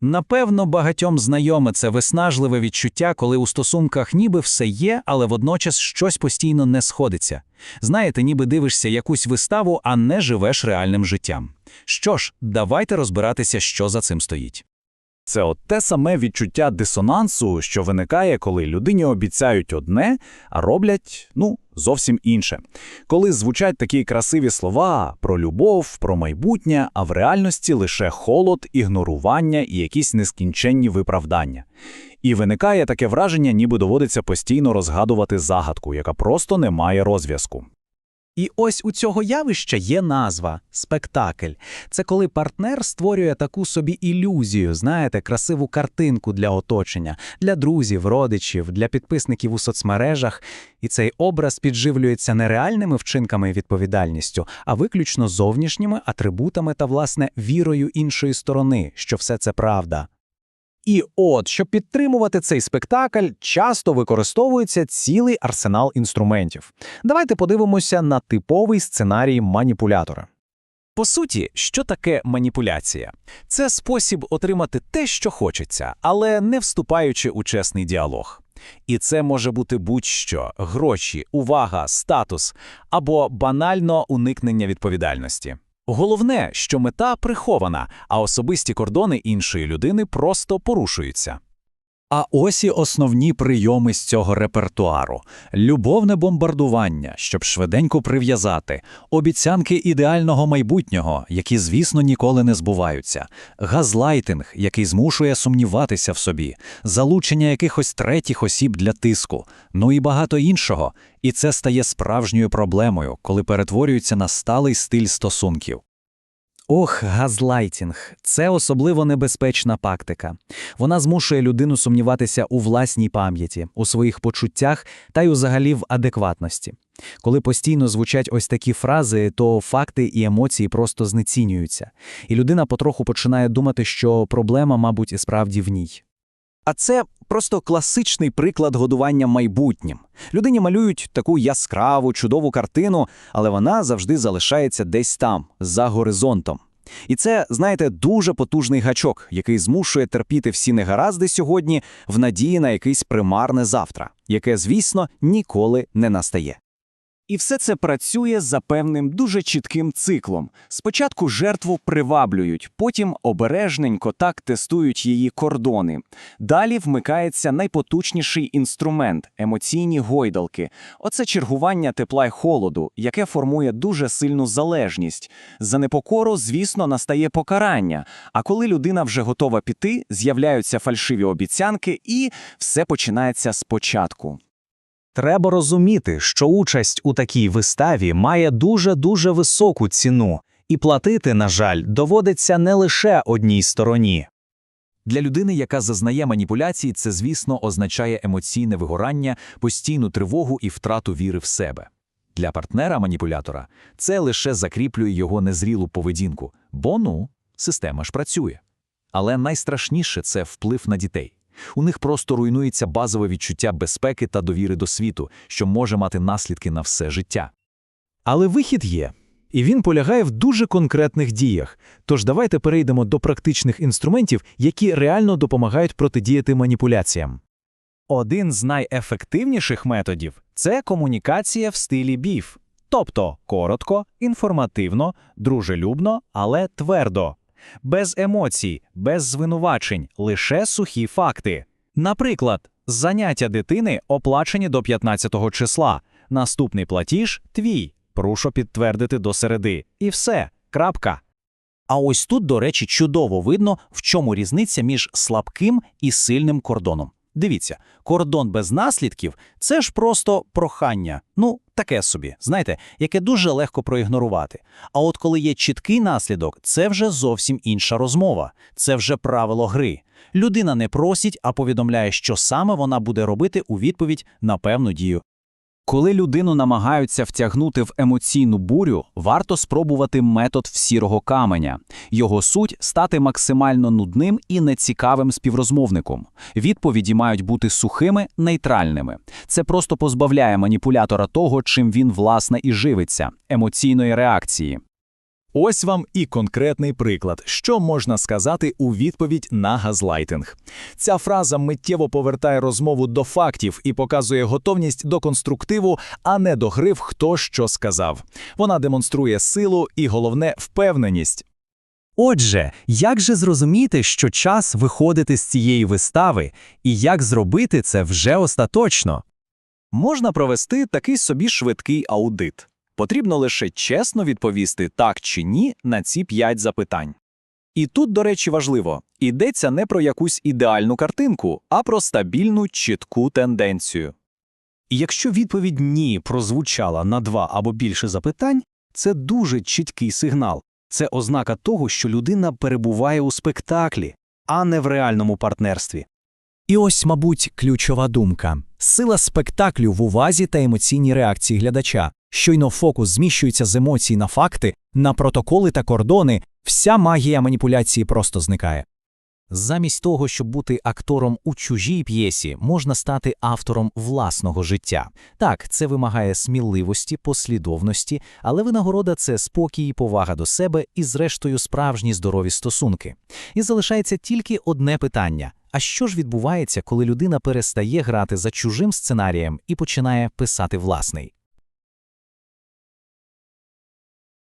Напевно, багатьом знайоме це виснажливе відчуття, коли у стосунках ніби все є, але водночас щось постійно не сходиться. Знаєте, ніби дивишся якусь виставу, а не живеш реальним життям. Що ж, давайте розбиратися, що за цим стоїть. Це от те саме відчуття дисонансу, що виникає, коли людині обіцяють одне, а роблять, ну, зовсім інше. Коли звучать такі красиві слова про любов, про майбутнє, а в реальності лише холод, ігнорування і якісь нескінченні виправдання. І виникає таке враження, ніби доводиться постійно розгадувати загадку, яка просто не має розв'язку. І ось у цього явища є назва спектакль. Це коли партнер створює таку собі ілюзію, знаєте, красиву картинку для оточення, для друзів, родичів, для підписників у соцмережах. І цей образ підживлюється не реальними вчинками і відповідальністю, а виключно зовнішніми атрибутами та, власне, вірою іншої сторони, що все це правда. І от, щоб підтримувати цей спектакль, часто використовується цілий арсенал інструментів. Давайте подивимося на типовий сценарій маніпулятора. По суті, що таке маніпуляція? Це спосіб отримати те, що хочеться, але не вступаючи у чесний діалог. І це може бути будь-що гроші, увага, статус або банально уникнення відповідальності. Головне, що мета прихована, а особисті кордони іншої людини просто порушуються. А ось і основні прийоми з цього репертуару: любовне бомбардування, щоб швиденько прив'язати, обіцянки ідеального майбутнього, які, звісно, ніколи не збуваються, газлайтинг, який змушує сумніватися в собі, залучення якихось третіх осіб для тиску, ну і багато іншого. І це стає справжньою проблемою, коли перетворюється на сталий стиль стосунків. Ох, газлайтінг це особливо небезпечна практика. Вона змушує людину сумніватися у власній пам'яті, у своїх почуттях та й взагалі в адекватності. Коли постійно звучать ось такі фрази, то факти і емоції просто знецінюються, і людина потроху починає думати, що проблема, мабуть, і справді в ній. А це просто класичний приклад годування майбутнім. Людині малюють таку яскраву, чудову картину, але вона завжди залишається десь там, за горизонтом. І це, знаєте, дуже потужний гачок, який змушує терпіти всі негаразди сьогодні в надії на якесь примарне завтра, яке, звісно, ніколи не настає. І все це працює за певним дуже чітким циклом. Спочатку жертву приваблюють, потім обережненько так тестують її кордони. Далі вмикається найпотужніший інструмент емоційні гойдалки. Оце чергування тепла й холоду, яке формує дуже сильну залежність. За непокору, звісно, настає покарання. А коли людина вже готова піти, з'являються фальшиві обіцянки, і все починається спочатку. Треба розуміти, що участь у такій виставі має дуже-дуже високу ціну, і платити, на жаль, доводиться не лише одній стороні. Для людини, яка зазнає маніпуляцій, це, звісно, означає емоційне вигорання, постійну тривогу і втрату віри в себе. Для партнера-маніпулятора це лише закріплює його незрілу поведінку, бо ну, система ж працює. Але найстрашніше це вплив на дітей. У них просто руйнується базове відчуття безпеки та довіри до світу, що може мати наслідки на все життя. Але вихід є, і він полягає в дуже конкретних діях. Тож давайте перейдемо до практичних інструментів, які реально допомагають протидіяти маніпуляціям. Один з найефективніших методів це комунікація в стилі біф, тобто коротко, інформативно, дружелюбно, але твердо. Без емоцій, без звинувачень, лише сухі факти. Наприклад, заняття дитини оплачені до 15 числа, наступний платіж твій. Прошу підтвердити до середи. І все. Крапка. А ось тут, до речі, чудово видно, в чому різниця між слабким і сильним кордоном. Дивіться, кордон без наслідків це ж просто прохання. Ну, таке собі, знаєте, яке дуже легко проігнорувати. А от коли є чіткий наслідок, це вже зовсім інша розмова, це вже правило гри. Людина не просить, а повідомляє, що саме вона буде робити у відповідь на певну дію. Коли людину намагаються втягнути в емоційну бурю, варто спробувати метод сірого каменя. Його суть стати максимально нудним і нецікавим співрозмовником. Відповіді мають бути сухими, нейтральними. Це просто позбавляє маніпулятора того, чим він власне і живиться емоційної реакції. Ось вам і конкретний приклад, що можна сказати у відповідь на газлайтинг. Ця фраза миттєво повертає розмову до фактів і показує готовність до конструктиву, а не до гри в хто що сказав. Вона демонструє силу і, головне, впевненість. Отже, як же зрозуміти, що час виходити з цієї вистави, і як зробити це вже остаточно? Можна провести такий собі швидкий аудит. Потрібно лише чесно відповісти так чи ні на ці п'ять запитань. І тут, до речі, важливо, йдеться не про якусь ідеальну картинку, а про стабільну, чітку тенденцію. І якщо відповідь «ні» прозвучала на два або більше запитань, це дуже чіткий сигнал. Це ознака того, що людина перебуває у спектаклі, а не в реальному партнерстві. І ось, мабуть, ключова думка сила спектаклю в увазі та емоційній реакції глядача. Щойно фокус зміщується з емоцій на факти, на протоколи та кордони, вся магія маніпуляції просто зникає. Замість того, щоб бути актором у чужій п'єсі, можна стати автором власного життя. Так, це вимагає сміливості, послідовності, але винагорода це спокій повага до себе і, зрештою, справжні здорові стосунки. І залишається тільки одне питання: а що ж відбувається, коли людина перестає грати за чужим сценарієм і починає писати власний?